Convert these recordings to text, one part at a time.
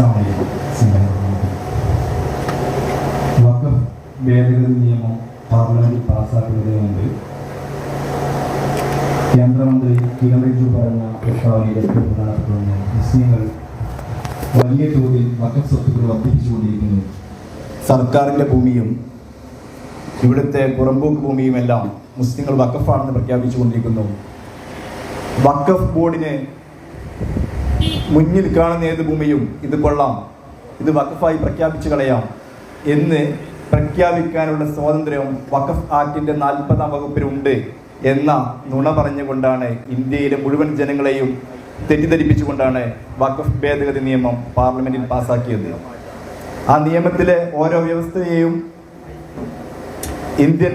അലൈക്കും. വഖഫ് ഭേദഗതി നിയമം പാർലമെന്റിൽ പാസ്സാക്കുന്നതിനുണ്ട് കേന്ദ്രമന്ത്രി കിരൺ റിജു പറഞ്ഞ പ്രസ്താവനയിൽ ഏറ്റവും മുസ്ലിങ്ങൾ വലിയ തോതിൽ വഖഫ് സ്വത്തുക്കൾ വർദ്ധിപ്പിച്ചുകൊണ്ടിരിക്കുന്നു. സർക്കാരിന്റെ ഭൂമിയും ഇവിടുത്തെ പുറമ്പോക്ക് ഭൂമിയുമെല്ലാം മുസ്ലിങ്ങൾ വക്കഫാണെന്ന് പ്രഖ്യാപിച്ചുകൊണ്ടിരിക്കുന്നു. വക്കഫ് ബോർഡിന് മുന്നിൽ കാണുന്ന ഏത് ഭൂമിയും ഇത് കൊള്ളാം. ഇത് വഖഫായി പ്രഖ്യാപിച്ചു കളയാം. എന്ന് പ്രഖ്യാപിക്കാനുള്ള സ്വാതന്ത്ര്യം വഖഫ് ആക്ടിന്റെ നാൽപ്പതാം വകുപ്പിലുണ്ട് എന്ന നുണ പറഞ്ഞുകൊണ്ടാണ് ഇന്ത്യയിലെ മുഴുവൻ ജനങ്ങളെയും തെറ്റിദ്ധരിപ്പിച്ചുകൊണ്ടാണ് വഖഫ് ഭേദഗതി നിയമം പാർലമെന്റിൽ പാസാക്കിയത്. ആ നിയമത്തിലെ ഓരോ വ്യവസ്ഥയെയും ഇന്ത്യൻ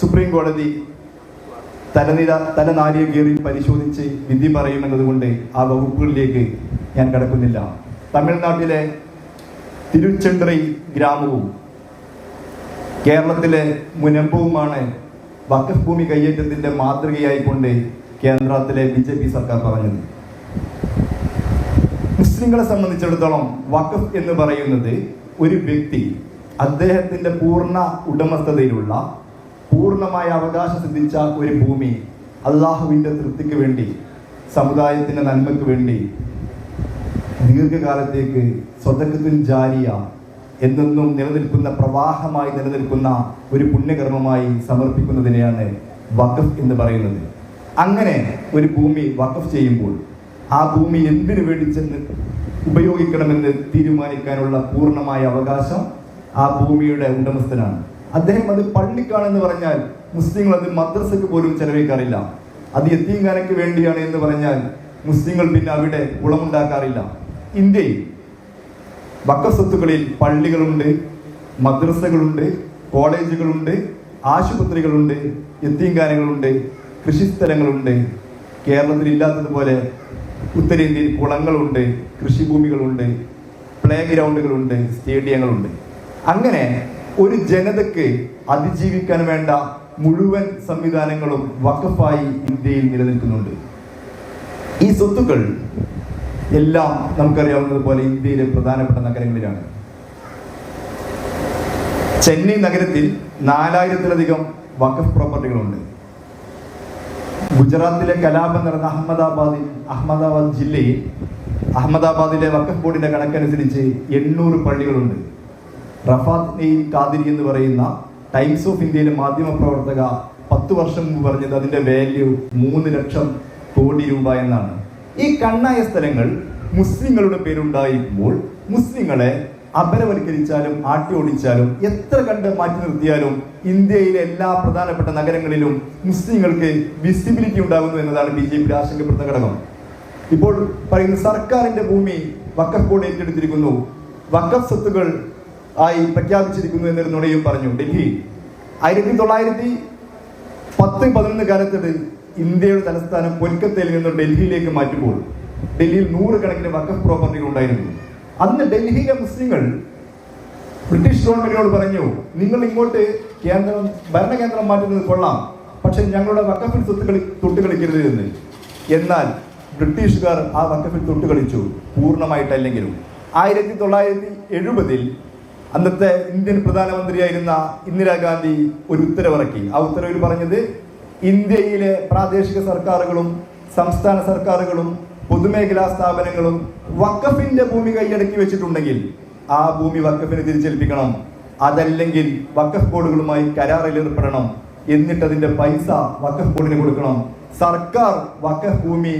സുപ്രീം കോടതി തലനിര തലനാരിയ കീറി പരിശോധിച്ച് വിധി പറയുമെന്നതുകൊണ്ട് ആ വകുപ്പുകളിലേക്ക് ഞാൻ കടക്കുന്നില്ല. തമിഴ്നാട്ടിലെ തിരുച്ചെണ്ടറി ഗ്രാമവും കേരളത്തിലെ മുനമ്പവുമാണ് വഖഫ് ഭൂമി കയ്യേറ്റത്തിന്റെ മാതൃകയായിക്കൊണ്ട് കേന്ദ്രത്തിലെ ബി ജെ പി സർക്കാർ പറഞ്ഞത്. മുസ്ലിങ്ങളെ സംബന്ധിച്ചിടത്തോളം വഖഫ് എന്ന് പറയുന്നത് ഒരു വ്യക്തി അദ്ദേഹത്തിന്റെ പൂർണ ഉടമസ്ഥതയിലുള്ള പൂർണമായ അവകാശം സിദ്ധിച്ച ഒരു ഭൂമി അള്ളാഹുവിന്റെ തൃപ്തിക്ക് വേണ്ടി സമുദായത്തിന്റെ നന്മയ്ക്ക് വേണ്ടി ദീർഘകാലത്തേക്ക് സ്വതക്കത്തിൽ ജാരിയ എന്നെന്നും നിലനിൽക്കുന്ന പ്രവാഹമായി നിലനിൽക്കുന്ന ഒരു പുണ്യകർമ്മമായി സമർപ്പിക്കുന്നതിനെയാണ് വഖഫ് എന്ന് പറയുന്നത്. അങ്ങനെ ഒരു ഭൂമി വഖഫ് ചെയ്യുമ്പോൾ ആ ഭൂമി എന്തിനു വേണ്ടി ചെന്ന് ഉപയോഗിക്കണമെന്ന് തീരുമാനിക്കാനുള്ള പൂർണമായ അവകാശം ആ ഭൂമിയുടെ ഉടമസ്ഥനാണ്. അദ്ദേഹം അത് പള്ളിക്കാണെന്ന് പറഞ്ഞാൽ മുസ്ലിങ്ങൾ അത് മദ്രസയ്ക്ക് പോലും ചെലവഴിക്കാറില്ല. അത് എത്തിയങ്കാനയ്ക്ക് വേണ്ടിയാണ് എന്ന് പറഞ്ഞാൽ മുസ്ലിങ്ങൾ പിന്നെ അവിടെ കുളമുണ്ടാക്കാറില്ല ഇന്ത്യയിൽ വക്കസ്വത്തുക്കളിൽ പള്ളികളുണ്ട് മദ്രസകളുണ്ട് കോളേജുകളുണ്ട് ആശുപത്രികളുണ്ട് എത്തിയങ്കാനകളുണ്ട് കൃഷിസ്ഥലങ്ങളുണ്ട് കേരളത്തിൽ ഇല്ലാത്തതുപോലെ ഉത്തരേന്ത്യയിൽ കുളങ്ങളുണ്ട് കൃഷിഭൂമികളുണ്ട് പ്ലേ ഗ്രൗണ്ടുകളുണ്ട് സ്റ്റേഡിയങ്ങളുണ്ട്. അങ്ങനെ ഒരു ജനതയ്ക്ക് അതിജീവിക്കാൻ വേണ്ട മുഴുവൻ സംവിധാനങ്ങളും വഖഫായി ഇന്ത്യയിൽ നിലനിൽക്കുന്നുണ്ട്. ഈ സ്വത്തുക്കൾ എല്ലാം നമുക്കറിയാവുന്നത് പോലെ ഇന്ത്യയിലെ പ്രധാനപ്പെട്ട നഗരങ്ങളിലാണ്. ചെന്നൈ നഗരത്തിൽ നാലായിരത്തിലധികം വഖഫ് പ്രോപ്പർട്ടികളുണ്ട്. ഗുജറാത്തിലെ കലാപം നടന്ന അഹമ്മദാബാദിൽ അഹമ്മദാബാദ് ജില്ലയിൽ അഹമ്മദാബാദിലെ വഖഫ് ബോർഡിന്റെ കണക്കനുസരിച്ച് എണ്ണൂറ് പള്ളികളുണ്ട്. റഫാത്ത് നെയ്ൽ കാദിരി എന്ന് പറയുന്ന ടൈംസ് ഓഫ് ഇന്ത്യയിലെ മാധ്യമ പ്രവർത്തക പത്ത് വർഷം മുമ്പ് പറഞ്ഞത് അതിന്റെ വാല്യൂ മൂന്ന് ലക്ഷം കോടി രൂപ എന്നാണ്. ഈ കണ്ണായ സ്ഥലങ്ങൾ മുസ്ലിങ്ങളുടെ പേരുണ്ടായിരിക്കുമ്പോൾ മുസ്ലിങ്ങളെ അപരവൽക്കരിച്ചാലും ആട്ടി ഓടിച്ചാലും എത്ര കണ്ട് മാറ്റി നിർത്തിയാലും ഇന്ത്യയിലെ എല്ലാ പ്രധാനപ്പെട്ട നഗരങ്ങളിലും മുസ്ലിങ്ങൾക്ക് വിസിബിലിറ്റി ഉണ്ടാകുന്നു എന്നതാണ് ബി ജെ പിയുടെ ആശങ്കപ്പെടുന്ന ഘടകം. ഇപ്പോൾ പറയുന്ന സർക്കാരിന്റെ ഭൂമി വക്കഫ് ബോർഡ് ഏറ്റെടുത്തിരിക്കുന്നു. വക്കഫ് സ്വത്തുകൾ ആയി പ്രഖ്യാപിച്ചിരിക്കുന്നു എന്നൊരു നുണയും പറഞ്ഞു. ഡൽഹി. ആയിരത്തി തൊള്ളായിരത്തി പത്ത് പതിനൊന്ന് കാലത്ത് ഇന്ത്യയുടെ തലസ്ഥാനം കൊൽക്കത്തയിൽ നിന്ന് ഡൽഹിയിലേക്ക് മാറ്റുമ്പോൾ ഡൽഹിയിൽ നൂറുകണക്കിന് വക്കഫ് പ്രോപ്പർട്ടികൾ ഉണ്ടായിരുന്നു. അന്ന് ഡൽഹിയിലെ മുസ്ലിങ്ങൾ ബ്രിട്ടീഷ് ഗവൺമെന്റിനോട് പറഞ്ഞു നിങ്ങൾ ഇങ്ങോട്ട് കേന്ദ്രം ഭരണകേന്ദ്രം മാറ്റുന്നത് കൊള്ളാം പക്ഷെ ഞങ്ങളുടെ വക്കഫിൽ സ്വത്തുക്കളി കളി തൊട്ട് കളിക്കരുത് എന്ന്. എന്നാൽ ബ്രിട്ടീഷുകാർ ആ വക്കഫിൽ തൊട്ട് കളിച്ചു പൂർണമായിട്ടല്ലെങ്കിലും. ആയിരത്തി തൊള്ളായിരത്തി എഴുപതിൽ അന്നത്തെ ഇന്ത്യൻ പ്രധാനമന്ത്രിയായിരുന്ന ഇന്ദിരാഗാന്ധി ഒരു ഉത്തരവിറക്കി. ആ ഉത്തരവിൽ പറഞ്ഞത് ഇന്ത്യയിലെ പ്രാദേശിക സർക്കാരുകളും സംസ്ഥാന സർക്കാരുകളും പൊതുമേഖലാ സ്ഥാപനങ്ങളും വക്കഫിന്റെ ഭൂമി കൈയടക്കി വെച്ചിട്ടുണ്ടെങ്കിൽ ആ ഭൂമി വക്കഫിന് തിരിച്ചേൽപ്പിക്കണം. അതല്ലെങ്കിൽ വക്കഫ് ബോർഡുകളുമായി കരാറിൽ ഏർപ്പെടണം. എന്നിട്ട് അതിന്റെ പൈസ വക്കഫ് ബോർഡിന് കൊടുക്കണം. സർക്കാർ വക്കഫ് ഭൂമി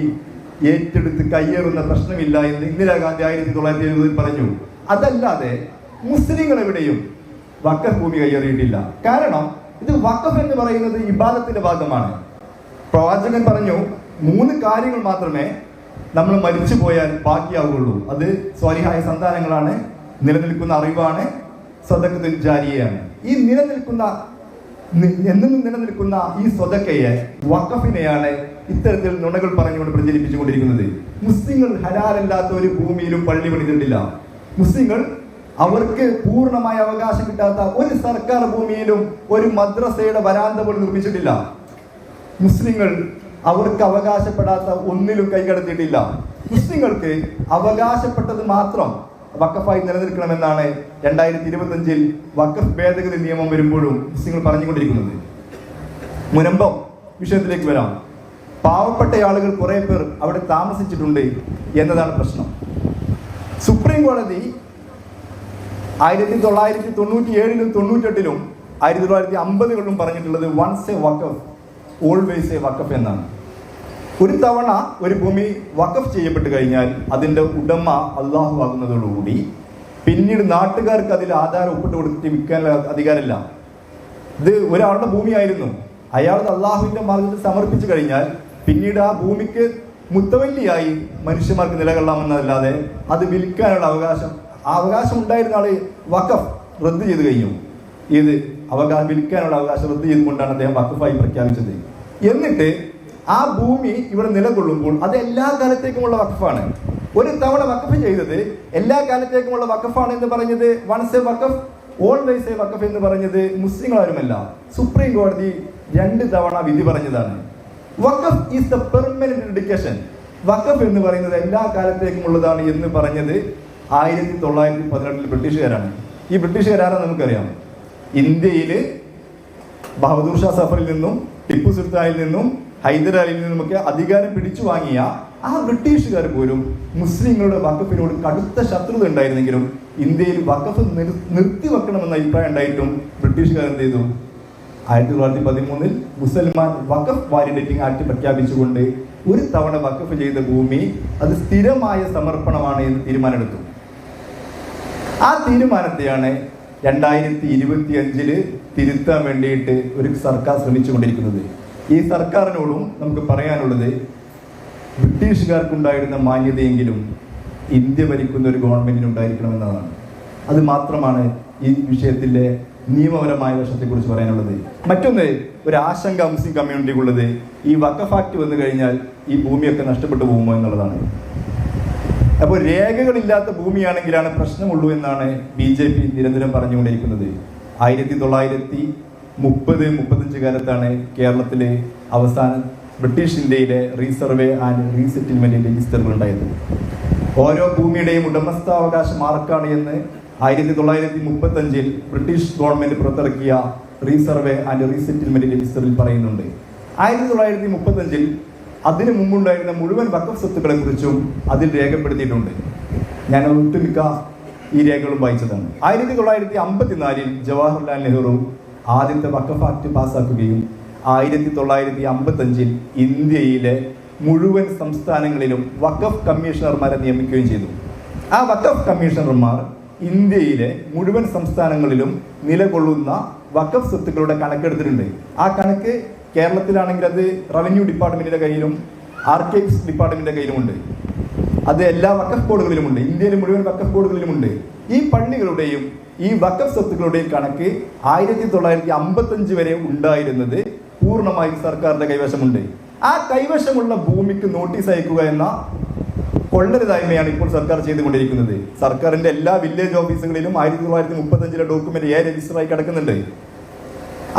ഏറ്റെടുത്ത് കയ്യേറുന്ന പ്രശ്നമില്ല എന്ന് ഇന്ദിരാഗാന്ധി ആയിരത്തി തൊള്ളായിരത്തി എഴുപതിൽ പറഞ്ഞു. അതല്ലാതെ മുസ്ലിങ്ങൾ എവിടെയും വക്കഫ് ഭൂമി കയ്യേറിയിട്ടില്ല. കാരണം ഇത് വക്കഫ് എന്ന് പറയുന്നത് ഇബാദത്തിന്റെ ഭാഗമാണ്. പ്രവാചകൻ പറഞ്ഞു മൂന്ന് കാര്യങ്ങൾ മാത്രമേ നമ്മൾ മരിച്ചു പോയാൽ ബാക്കിയാവുകയുള്ളൂ. അത് സ്വാലിഹായ സന്താനങ്ങളാണ് നിലനിൽക്കുന്ന അറിവാണ് സ്വതക്കത്തിൽ ജാരിയാണ് ഈ നിലനിൽക്കുന്ന എന്നും നിലനിൽക്കുന്ന ഈ സ്വതക്കയെ വക്കഫിനെയാണ് ഇത്തരത്തിൽ നുണകൾ പറഞ്ഞുകൊണ്ട് പ്രചരിപ്പിച്ചുകൊണ്ടിരിക്കുന്നത്. മുസ്ലിങ്ങൾ ഹരാലല്ലാത്ത ഒരു ഭൂമിയിലും പള്ളി പണിതിട്ടില്ല. മുസ്ലിങ്ങൾ അവർക്ക് പൂർണമായ അവകാശം കിട്ടാത്ത ഒരു സർക്കാർ ഭൂമിയിലും ഒരു മദ്രസയുടെ വരാന്ത പോലും നിർമ്മിച്ചിട്ടില്ല. മുസ്ലിങ്ങൾ അവർക്ക് അവകാശപ്പെടാത്ത ഒന്നിലും കൈകടത്തിയിട്ടില്ല മുസ്ലിങ്ങൾക്ക് അവകാശപ്പെട്ടത് മാത്രം വക്കഫായി നിലനിൽക്കണമെന്നാണ് രണ്ടായിരത്തി ഇരുപത്തഞ്ചിൽ വക്കഫ് ഭേദഗതി നിയമം വരുമ്പോഴും മുസ്ലിങ്ങൾ പറഞ്ഞുകൊണ്ടിരിക്കുന്നത്. മുനമ്പം വിഷയത്തിലേക്ക് വരാം. പാവപ്പെട്ട ആളുകൾ കുറെ പേർ അവിടെ താമസിച്ചിട്ടുണ്ട് എന്നതാണ് പ്രശ്നം. സുപ്രീം കോടതി ആയിരത്തി തൊള്ളായിരത്തി തൊണ്ണൂറ്റി ഏഴിലും തൊണ്ണൂറ്റെട്ടിലും ആയിരത്തി തൊള്ളായിരത്തി അമ്പതുകളിലും പറഞ്ഞിട്ടുള്ളത് once a waqf always a waqf എന്നാണ്. ഒരു തവണ ഒരു ഭൂമി വക്കഫ് ചെയ്യപ്പെട്ട് കഴിഞ്ഞാൽ അതിന്റെ ഉടമ അള്ളാഹു ആകുന്നതോടുകൂടി പിന്നീട് നാട്ടുകാർക്ക് അതിൽ ആധാരം ഒപ്പിട്ട് കൊടുത്തിട്ട് വിൽക്കാനുള്ള അധികാരമില്ല. ഇത് ഒരാളുടെ ഭൂമിയായിരുന്നു. അയാൾ അള്ളാഹുവിന്റെ മാർഗത്തിൽ സമർപ്പിച്ചു കഴിഞ്ഞാൽ പിന്നീട് ആ ഭൂമിക്ക് മുത്തവല്ലിയായി മനുഷ്യന്മാർക്ക് നിലകൊള്ളാമെന്നതല്ലാതെ അത് വിൽക്കാനുള്ള അവകാശം ആ അവകാശം ഉണ്ടായിരുന്ന ആളെ വഖഫ് റദ്ദ് ചെയ്ത് കഴിഞ്ഞു. ഇത് അവകാശം വിൽക്കാനുള്ള അവകാശം റദ്ദ് ചെയ്തുകൊണ്ടാണ് അദ്ദേഹം വഖഫായി പ്രഖ്യാപിച്ചത്. എന്നിട്ട് ആ ഭൂമി ഇവിടെ നിലകൊള്ളുമ്പോൾ അത് എല്ലാ കാലത്തേക്കുമുള്ള വഖഫാണ്. ഒരു തവണ വഖഫ് ചെയ്തത് എല്ലാ കാലത്തേക്കുമുള്ള വഖഫാണ് എന്ന് പറഞ്ഞത്. Once a waqf always a waqf എന്ന് പറഞ്ഞത് മുസ്ലിങ്ങളാരുമല്ല. സുപ്രീം കോടതി രണ്ട് തവണ വിധി പറഞ്ഞതാണ്. Waqf is the permanent dedication വഖഫ് എന്ന് പറയുന്നത് എല്ലാ കാലത്തേക്കുമുള്ളതാണ് എന്ന് പറഞ്ഞത് ആയിരത്തി തൊള്ളായിരത്തി പതിനെട്ടിൽ ബ്രിട്ടീഷുകാരാണ്. ഈ ബ്രിട്ടീഷുകാരാണ് നമുക്കറിയാം? ഇന്ത്യയിൽ ബഹദൂർ ഷാ സഫറിൽ നിന്നും ടിപ്പു സുൽത്താനിൽ നിന്നും ഹൈദരാലിയിൽ നിന്നുമൊക്കെ അധികാരം പിടിച്ചു വാങ്ങിയ ആ ബ്രിട്ടീഷുകാർ പോലും മുസ്ലിങ്ങളുടെ വഖഫിനോട് കടുത്ത ശത്രുത ഉണ്ടായിരുന്നെങ്കിലും ഇന്ത്യയിൽ വഖഫ് നിർ- നിർത്തിവെക്കണമെന്ന അഭിപ്രായം ഉണ്ടായിട്ടും ബ്രിട്ടീഷുകാർ എന്ത് ചെയ്തു? ആയിരത്തി തൊള്ളായിരത്തി പതിമൂന്നിൽ മുസൽമാൻ വഖഫ് വാലിഡേറ്റിംഗ് ആക്ട് പ്രഖ്യാപിച്ചുകൊണ്ട് ഒരു തവണ വഖഫ് ചെയ്ത ഭൂമി അത് സ്ഥിരമായ സമർപ്പണമാണ് എന്ന് തീരുമാനമെടുത്തു. ആ തീരുമാനത്തെയാണ് രണ്ടായിരത്തി ഇരുപത്തി അഞ്ചിൽ തിരുത്താൻ വേണ്ടിയിട്ട് ഒരു സർക്കാർ ശ്രമിച്ചുകൊണ്ടിരിക്കുന്നത്. ഈ സർക്കാരിനോടും നമുക്ക് പറയാനുള്ളത് ബ്രിട്ടീഷുകാർക്കുണ്ടായിരുന്ന മാന്യതയെങ്കിലും ഇന്ത്യ ഭരിക്കുന്ന ഒരു ഗവൺമെന്റിന് ഉണ്ടായിരിക്കണമെന്നതാണ്. അത് മാത്രമാണ് ഈ വിഷയത്തിലെ നിയമപരമായ വശത്തെക്കുറിച്ച് പറയാനുള്ളത്. മറ്റൊന്ന് ഒരു ആശങ്ക മുസ്ലിം കമ്മ്യൂണിറ്റിക്കുള്ളത് ഈ വക്കഫ് ആക്ട് വന്നു കഴിഞ്ഞാൽ ഈ ഭൂമിയൊക്കെ നഷ്ടപ്പെട്ടു പോകുമോ എന്നുള്ളതാണ്. അപ്പോൾ രേഖകളില്ലാത്ത ഭൂമിയാണെങ്കിലാണ് പ്രശ്നമുള്ളൂ എന്നാണ് ബി ജെ പി നിരന്തരം പറഞ്ഞുകൊണ്ടിരിക്കുന്നത്. ആയിരത്തി തൊള്ളായിരത്തി മുപ്പത് മുപ്പത്തഞ്ച് കാലത്താണ് കേരളത്തിലെ അവസാന ബ്രിട്ടീഷ് ഇന്ത്യയിലെ റീസർവേ ആൻഡ് റീസെറ്റിൽമെന്റ് രജിസ്റ്ററുകൾ ഉണ്ടായത് ഓരോ ഭൂമിയുടെയും ഉടമസ്ഥാവകാശ മാർക്കാണ് എന്ന് ആയിരത്തി തൊള്ളായിരത്തി മുപ്പത്തഞ്ചിൽ ബ്രിട്ടീഷ് ഗവൺമെന്റ് പുറത്തിറക്കിയ റീസർവേ ആൻഡ് റീസെറ്റിൽമെന്റ് രജിസ്റ്ററിൽ പറയുന്നുണ്ട്. ആയിരത്തി തൊള്ളായിരത്തി മുപ്പത്തഞ്ചിൽ അതിനു മുമ്പുണ്ടായിരുന്ന മുഴുവൻ വക്കഫ് സ്വത്തുക്കളെ കുറിച്ചും അതിൽ രേഖപ്പെടുത്തിയിട്ടുണ്ട്. ഞാൻ ഒട്ടുമിക്ക ഈ രേഖകളും വായിച്ചതാണ്. ആയിരത്തി തൊള്ളായിരത്തി അമ്പത്തിനാലിൽ ജവഹർലാൽ നെഹ്റു ആദ്യത്തെ വക്കഫ് ആക്ട് പാസ്സാക്കുകയും ആയിരത്തി തൊള്ളായിരത്തി അമ്പത്തഞ്ചിൽ ഇന്ത്യയിലെ മുഴുവൻ സംസ്ഥാനങ്ങളിലും വക്കഫ് കമ്മീഷണർമാരെ നിയമിക്കുകയും ചെയ്തു. ആ വക്കഫ് കമ്മീഷണർമാർ ഇന്ത്യയിലെ മുഴുവൻ സംസ്ഥാനങ്ങളിലും നിലകൊള്ളുന്ന വക്കഫ് സ്വത്തുക്കളുടെ കണക്കെടുത്തിട്ടുണ്ട്. ആ കണക്ക് കേരളത്തിലാണെങ്കിൽ അത് റവന്യൂ ഡിപ്പാർട്ട്മെന്റിന്റെ കയ്യിലും ആർക്കൈവ്സ് ഡിപ്പാർട്ട്മെന്റിന്റെ കയ്യിലുമുണ്ട്. അത് എല്ലാ വക്കഫ് ബോർഡുകളിലുമുണ്ട് ഇന്ത്യയിലെ മുഴുവൻ വക്കഫ് ബോർഡുകളിലുമുണ്ട് ഈ പള്ളികളുടെയും ഈ വക്കഫ് സ്വത്തുക്കളുടെയും കണക്ക് ആയിരത്തി തൊള്ളായിരത്തി അമ്പത്തഞ്ച് വരെ ഉണ്ടായിരുന്നത് പൂർണമായും സർക്കാരിന്റെ കൈവശമുണ്ട്. ആ കൈവശമുള്ള ഭൂമിക്ക് നോട്ടീസ് അയക്കുക എന്ന കൊള്ളരുതായ്മയാണ് ഇപ്പോൾ സർക്കാർ ചെയ്തുകൊണ്ടിരിക്കുന്നത്. സർക്കാരിന്റെ എല്ലാ വില്ലേജ് ഓഫീസുകളിലും ആയിരത്തി തൊള്ളായിരത്തി മുപ്പത്തഞ്ചിലെ ഡോക്യുമെന്റ് ഏ രജിസ്റ്ററായി കിടക്കുന്നുണ്ട്.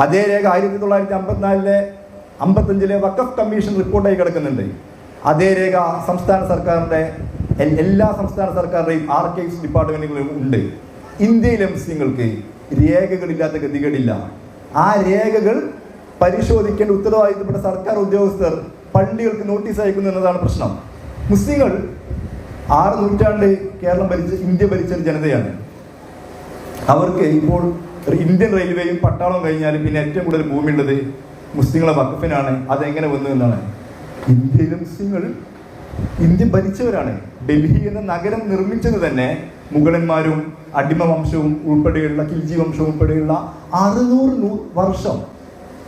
അതേ രേഖ ആയിരത്തി തൊള്ളായിരത്തി അമ്പത്തിനാലിലെ അമ്പത്തഞ്ചിലെ വക്കഫ് കമ്മീഷൻ റിപ്പോർട്ടായി കിടക്കുന്നുണ്ട്. അതേ രേഖ സംസ്ഥാന സർക്കാരിന്റെ എല്ലാ സംസ്ഥാന സർക്കാരുടെയും ആർക്കൈവ്സ് ഡിപ്പാർട്ട്മെന്റുകളിലും ഉണ്ട്. ഇന്ത്യയിലെ മുസ്ലിങ്ങൾക്ക് രേഖകളില്ലാത്ത ഗതികളില്ല ആ രേഖകൾ പരിശോധിക്കേണ്ട ഉത്തരവാദിത്തപ്പെട്ട സർക്കാർ ഉദ്യോഗസ്ഥർ പള്ളികൾക്ക് നോട്ടീസ് അയക്കുന്നു എന്നതാണ് പ്രശ്നം. മുസ്ലിങ്ങൾ ആറ് നൂറ്റാണ്ട് കേരളം ഭരിച്ച ഇന്ത്യ ഭരിച്ച ജനതയാണ്. അവർക്ക് ഇപ്പോൾ ഇന്ത്യൻ റെയിൽവേയും പട്ടാളവും കഴിഞ്ഞാൽ പിന്നെ ഏറ്റവും കൂടുതൽ ഭൂമി ഉള്ളത് മുസ്ലിങ്ങളെ വക്കഫിനാണ് അതെങ്ങനെ വന്നു എന്നാണ്. ഇന്ത്യയിലെ മുസ്ലിങ്ങൾ ഇന്ത്യ ഭരിച്ചവരാണ്. ഡൽഹി എന്ന നഗരം നിർമ്മിച്ചത് തന്നെ മുഗളന്മാരും അടിമ വംശവും ഉൾപ്പെടെയുള്ള കിൽജി വംശവും ഉൾപ്പെടെയുള്ള അറുന്നൂറ് വർഷം.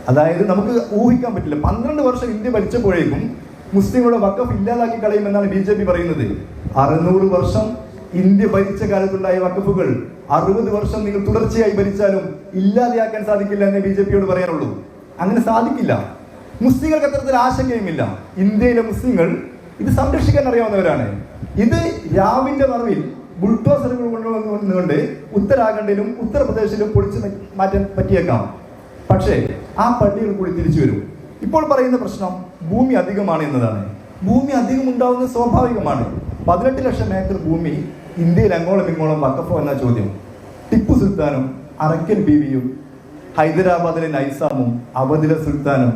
അതായത് നമുക്ക് ഊഹിക്കാൻ പറ്റില്ല. പന്ത്രണ്ട് വർഷം ഇന്ത്യ ഭരിച്ചപ്പോഴേക്കും മുസ്ലിങ്ങളുടെ വക്കഫ് ഇല്ലാതാക്കി കളയുമെന്നാണ് ബി ജെ പി പറയുന്നത്. അറുന്നൂറ് വർഷം ഇന്ത്യ ഭരിച്ച കാലത്തുണ്ടായ വക്കഫുകൾ അറുപത് വർഷം നിങ്ങൾ തുടർച്ചയായി ഭരിച്ചാലും ഇല്ലാതെയാക്കാൻ സാധിക്കില്ല എന്നേ ബി ജെ പിയോട് പറയാനുള്ളൂ. അങ്ങനെ സാധിക്കില്ല. മുസ്ലിങ്ങൾക്ക് അത്തരത്തിൽ ആശങ്കയുമില്ല. ഇന്ത്യയിലെ മുസ്ലിങ്ങൾ ഇത് സംരക്ഷിക്കാൻ അറിയാവുന്നവരാണ്. ഇത് രാവിന്റെ മറവിൽ ബുൾഡോസറുകൾ കൊണ്ടുവന്നുകൊണ്ട് ഉത്തരാഖണ്ഡിലും ഉത്തർപ്രദേശിലും പൊളിച്ചു മാറ്റാൻ പറ്റിയേക്കാം. പക്ഷേ ആ പള്ളികൾ കൂടി തിരിച്ചു വരും. ഇപ്പോൾ പറയുന്ന പ്രശ്നം ഭൂമി അധികമാണ് എന്നതാണ്. ഭൂമി അധികം ഉണ്ടാവുന്നത് സ്വാഭാവികമാണ്. പതിനെട്ട് ലക്ഷം ഏക്കർ ഭൂമി ഇന്ത്യയിൽ അങ്ങോളം ഇങ്ങോളം വക്കഫ് എന്ന ചോദ്യം. ടിപ്പു സുൽത്താനും അറക്കൽ ബീവിയും ഹൈദരാബാദിലെ നൈസാമും അവധിലെ സുൽത്താനും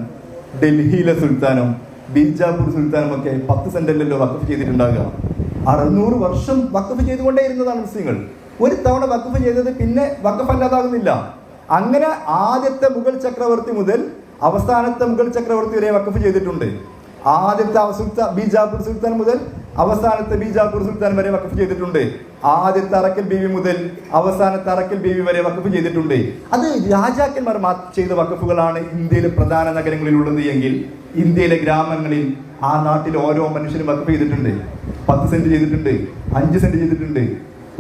ഡൽഹിയിലെ സുൽത്താനും ബീജാപൂർ സുൽത്താനും ഒക്കെ പത്ത് സെന്റല്ലല്ലോ വക്കഫ് ചെയ്തിട്ടുണ്ടാകുക അറുന്നൂറ് വർഷം വക്കഫ് ചെയ്തുകൊണ്ടേയിരുന്നതാണ് മുസ്ലിങ്ങൾ. ഒരു തവണ വക്കഫ് ചെയ്തത് പിന്നെ വക്കഫ് അല്ലാതാകുന്നില്ല. അങ്ങനെ ആദ്യത്തെ മുഗൾ ചക്രവർത്തി മുതൽ അവസാനത്തെ മുഗൾ ചക്രവർത്തി വരെ വക്കഫ് ചെയ്തിട്ടുണ്ട്. ആദ്യത്തെ സുൽത്താൻ ബീജാപൂർ സുൽത്താൻ മുതൽ അവസാനത്തെ ബീജാപൂർ സുൽത്താൻ വരെ വക്കഫ് ചെയ്തിട്ടുണ്ട്. ആദ്യത്തെ അറക്കൽ ബീവി മുതൽ അവസാനത്തെ അറക്കൽ ബീവി വരെ വക്കഫ് ചെയ്തിട്ടുണ്ട്. അത് രാജാക്കന്മാർ ചെയ്ത വക്കഫുകളാണ് ഇന്ത്യയിലെ പ്രധാന നഗരങ്ങളിൽ ഉള്ളത് എങ്കിൽ ഇന്ത്യയിലെ ഗ്രാമങ്ങളിൽ ആ നാട്ടിൽ ഓരോ മനുഷ്യരും വക്കഫ് ചെയ്തിട്ടുണ്ട്. പത്ത് സെന്റ് ചെയ്തിട്ടുണ്ട് അഞ്ച് സെന്റ് ചെയ്തിട്ടുണ്ട്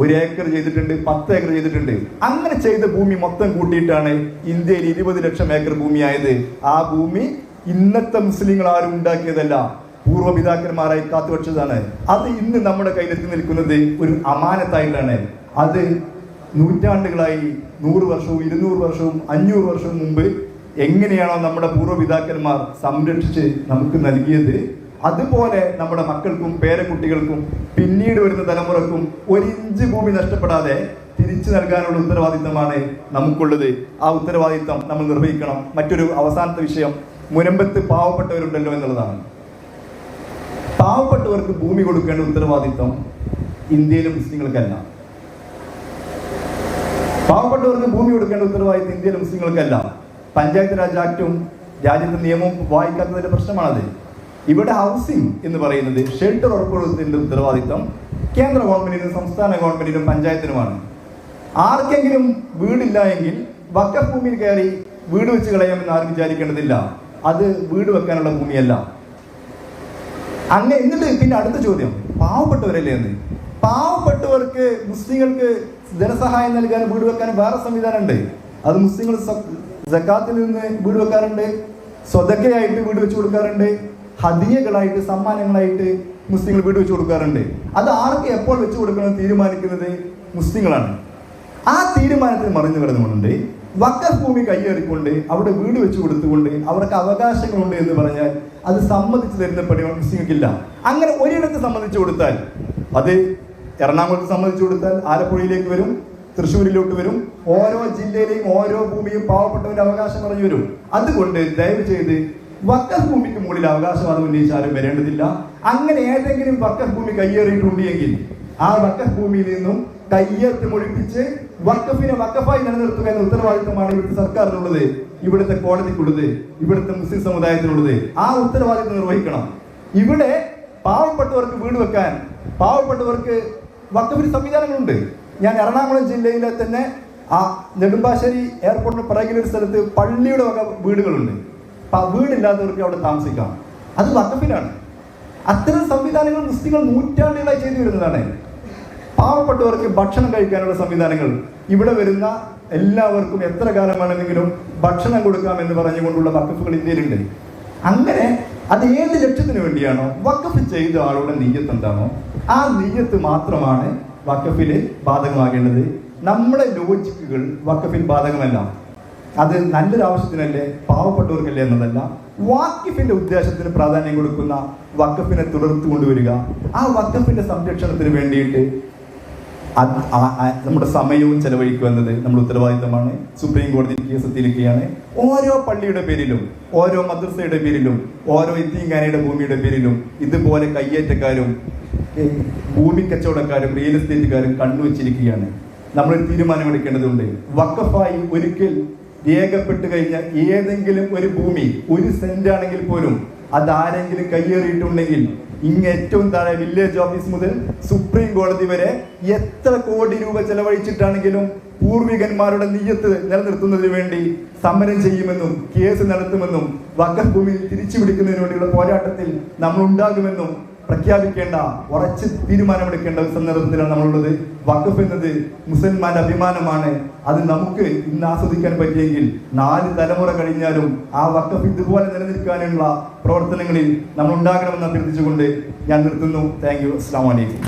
ഒരു ഏക്കർ ചെയ്തിട്ടുണ്ട് പത്ത് ഏക്കർ ചെയ്തിട്ടുണ്ട്. അങ്ങനെ ചെയ്ത ഭൂമി മൊത്തം കൂട്ടിയിട്ടാണ് ഇന്ത്യയിൽ ഇരുപത് ലക്ഷം ഏക്കർ ഭൂമിയായത്. ആ ഭൂമി ഇന്നത്തെ മുസ്ലിങ്ങൾ ആരും ഉണ്ടാക്കിയതല്ല. പൂർവപിതാക്കന്മാരായി കാത്തുവച്ചതാണ്. അത് ഇന്ന് നമ്മുടെ കയ്യിലെത്തി നിൽക്കുന്നത് ഒരു അമാനത്തായിട്ടാണ്. അത് നൂറ്റാണ്ടുകളായി നൂറ് വർഷവും ഇരുന്നൂറ് വർഷവും അഞ്ഞൂറ് വർഷവും മുമ്പ് എങ്ങനെയാണോ നമ്മുടെ പൂർവപിതാക്കന്മാർ സംരക്ഷിച്ച് നമുക്ക് നൽകിയത്. അതുപോലെ നമ്മുടെ മക്കൾക്കും പേരക്കുട്ടികൾക്കും പിന്നീട് വരുന്ന തലമുറക്കും ഒരു ഇഞ്ച് ഭൂമി നഷ്ടപ്പെടാതെ തിരിച്ചു നൽകാനുള്ള ഉത്തരവാദിത്തമാണ് നമുക്കുള്ളത്. ആ ഉത്തരവാദിത്തം നമ്മൾ നിർവഹിക്കണം. മറ്റൊരു അവസാനത്തെ വിഷയം മുനമ്പത്ത് പാവപ്പെട്ടവരുണ്ടല്ലോ എന്നുള്ളതാണ്. പാവപ്പെട്ടവർക്ക് ഭൂമി കൊടുക്കേണ്ട ഉത്തരവാദിത്വം ഇന്ത്യയിലെ മുസ്ലിങ്ങൾക്കല്ല. പാവപ്പെട്ടവർക്ക് ഭൂമി കൊടുക്കേണ്ട ഉത്തരവാദിത്വം ഇന്ത്യയിലെ മുസ്ലിങ്ങൾക്കല്ല. പഞ്ചായത്ത് രാജ് ആക്ടും രാജ്യത്തെ നിയമവും വായിക്കാത്തതിന്റെ പ്രശ്നമാണത്. ഇവിടെ ഹൗസിംഗ് എന്ന് പറയുന്നത് ഷെൽട്ടർ ഉറപ്പുവരുത്തുന്നതിന്റെ ഉത്തരവാദിത്വം കേന്ദ്ര ഗവൺമെന്റിനും സംസ്ഥാന ഗവൺമെന്റിനും പഞ്ചായത്തിനുമാണ്. ആർക്കെങ്കിലും വീടില്ല എങ്കിൽ വക്കഭൂമിയിൽ കയറി വീട് വെച്ച് കളയാമെന്ന് ആരും വിചാരിക്കേണ്ടതില്ല. അത് വീട് വെക്കാനുള്ള ഭൂമിയല്ല. അങ്ങനെ എന്നിട്ട് പിന്നെ അടുത്ത ചോദ്യം. പാവപ്പെട്ടവരല്ലേ എന്ന്. പാവപ്പെട്ടവർക്ക് മുസ്ലിങ്ങൾക്ക് ധനസഹായം നൽകാനും വീട് വെക്കാനും വേറെ സംവിധാനമുണ്ട്. അത് മുസ്ലിങ്ങൾ ജക്കാത്തിൽ നിന്ന് വീട് വെക്കാറുണ്ട്. സ്വതക്കയായിട്ട് വീട് വെച്ച് കൊടുക്കാറുണ്ട്. ഹദിയകളായിട്ട് സമ്മാനങ്ങളായിട്ട് മുസ്ലിങ്ങൾ വീട് വെച്ച് കൊടുക്കാറുണ്ട്. അത് ആർക്ക് എപ്പോൾ വെച്ച് കൊടുക്കണം തീരുമാനിക്കുന്നത് മുസ്ലിങ്ങളാണ്. ആ തീരുമാനത്തിൽ മറിഞ്ഞു കിടന്നുകൊണ്ട് വക്കഫ് ഭൂമി കൈയേറിക്കൊണ്ട് അവിടെ വീട് വെച്ചു കൊടുത്തുകൊണ്ട് അവർക്ക് അവകാശങ്ങളുണ്ട് എന്ന് പറഞ്ഞാൽ അത് സമ്മതിച്ചു തരുന്ന പണി മുസ്ലിങ്ങൾക്കില്ല. അങ്ങനെ ഒരിടത്ത് സമ്മതിച്ചു കൊടുത്താൽ അത് എറണാകുളത്ത് സമ്മതിച്ചു കൊടുത്താൽ ആലപ്പുഴയിലേക്ക് വരും തൃശ്ശൂരിലോട്ട് വരും ഓരോ ജില്ലയിലെയും ഓരോ ഭൂമിയും പാവപ്പെട്ടവന്റെ അവകാശം പറഞ്ഞു വരും അതുകൊണ്ട് ദയവ് ചെയ്ത് വക്കഫ് ഭൂമിക്ക് മുകളിൽ അവകാശവാദം ഉന്നയിച്ച് ആരും വരേണ്ടതില്ല. അങ്ങനെ ഏതെങ്കിലും വക്കഫ് ഭൂമി കയ്യേറിയിട്ടുണ്ടെങ്കിൽ ആ വക്കഫ് ഭൂമിയിൽ നിന്നും കയ്യേറ്റം ഒഴിപ്പിച്ച് വക്കഫിനെ വക്കഫായി നിലനിർത്തുക എന്ന ഉത്തരവാദിത്തമാണ് ഇവിടുത്തെ സർക്കാരിനുള്ളത് ഇവിടുത്തെ കോടതിക്കുള്ളത് ഇവിടുത്തെ മുസ്ലിം സമുദായത്തിനുള്ളത്. ആ ഉത്തരവാദിത്തം നിർവഹിക്കണം. ഇവിടെ പാവപ്പെട്ടവർക്ക് വീട് വെക്കാൻ പാവപ്പെട്ടവർക്ക് വക്കഫിന് സംവിധാനങ്ങളുണ്ട്. ഞാൻ എറണാകുളം ജില്ലയിലെ തന്നെ ആ നെടുമ്പാശ്ശേരി എയർപോർട്ടിന് പിറകിലൊരു സ്ഥലത്ത് പള്ളിയുടെ വക വീടുകളുണ്ട്. വീടില്ലാത്തവർക്ക് അവിടെ താമസിക്കാം. അത് വക്കഫിനാണ് അത്തരം സംവിധാനങ്ങൾ മുസ്ലിങ്ങൾ നൂറ്റാണ്ടുകളായി ചെയ്തു വരുന്നതാണ്. പാവപ്പെട്ടവർക്ക് ഭക്ഷണം കഴിക്കാനുള്ള സംവിധാനങ്ങൾ ഇവിടെ വരുന്ന എല്ലാവർക്കും എത്ര കാലം വേണമെങ്കിലും ഭക്ഷണം കൊടുക്കാം എന്ന് പറഞ്ഞുകൊണ്ടുള്ള വക്കഫുകൾ ഇന്ത്യയിലുണ്ട്. അങ്ങനെ അത് ഏത് ലക്ഷ്യത്തിന് വേണ്ടിയാണോ വക്കഫ് ചെയ്ത ആളുടെ നെയ്യത്ത് എന്താണോ ആ നെയ്യത്ത് മാത്രമാണ് വക്കഫിൽ ബാധകമാകേണ്ടത്. നമ്മുടെ ലോജിക്കുകൾ വക്കഫിൽ ബാധകമല്ല. അത് നല്ലൊരു ആവശ്യത്തിനല്ലേ പാവപ്പെട്ടവർക്കല്ലേ എന്നതല്ല. വാക്കിഫിന്റെ ഉദ്ദേശത്തിന് പ്രാധാന്യം കൊടുക്കുന്ന വക്കഫിനെ തുടർന്നു കൊണ്ടുവരിക ആ വക്കഫിന്റെ സംരക്ഷണത്തിന് വേണ്ടിയിട്ട് നമ്മുടെ സമയവും ചെലവഴിക്കുക എന്നത് നമ്മുടെ ഉത്തരവാദിത്തമാണ്. സുപ്രീം കോടതി കേസ് എത്തിയിരിക്കുകയാണ്. ഓരോ പള്ളിയുടെ പേരിലും ഓരോ മദ്രസയുടെ പേരിലും ഓരോ ഇത്തീങ്കാനയുടെ ഭൂമിയുടെ പേരിലും ഇതുപോലെ കയ്യേറ്റക്കാരും ഭൂമി കച്ചവടക്കാരും റിയൽ എസ്റ്റേറ്റുകാരും കണ്ണുവച്ചിരിക്കുകയാണ്. നമ്മൾ തീരുമാനമെടുക്കേണ്ടതുണ്ട്. വക്കഫായി ഒരിക്കൽ രേഖപ്പെട്ട് കഴിഞ്ഞ ഏതെങ്കിലും ഒരു ഭൂമി ഒരു സെന്റ് ആണെങ്കിൽ പോലും അത് ആരെങ്കിലും കയ്യേറിയിട്ടുണ്ടെങ്കിൽ ഇങ്ങ് ഏറ്റവും താഴെ വില്ലേജ് ഓഫീസ് മുതൽ സുപ്രീം കോടതി വരെ എത്ര കോടി രൂപ ചെലവഴിച്ചിട്ടാണെങ്കിലും പൂർവികന്മാരുടെ നീയത്ത് നിലനിർത്തുന്നതിന് വേണ്ടി സമരം ചെയ്യുമെന്നും കേസ് നടത്തുമെന്നും വക്കഫ് ഭൂമിയിൽ തിരിച്ചു പിടിക്കുന്നതിന് വേണ്ടിയുള്ള പോരാട്ടത്തിൽ നമ്മൾ ഉണ്ടാകുമെന്നും പ്രഖ്യാപിക്കേണ്ട ഉറച്ച് തീരുമാനമെടുക്കേണ്ട ഒരു സന്ദർഭത്തിലാണ് നമ്മളുള്ളത്. വഖഫ് എന്നത് മുസൽമാന്റെ അഭിമാനമാണ്. അത് നമുക്ക് ഇന്ന് ആസ്വദിക്കാൻ പറ്റിയെങ്കിൽ നാല് തലമുറ കഴിഞ്ഞാലും ആ വഖഫ് ഇതുപോലെ നിലനിൽക്കാനുള്ള പ്രവർത്തനങ്ങളിൽ നമ്മൾ ഉണ്ടാകണമെന്ന് അഭ്യർത്ഥിച്ചുകൊണ്ട് ഞാൻ നിർത്തുന്നു. Thank you. അസ്സാം വലൈക്കും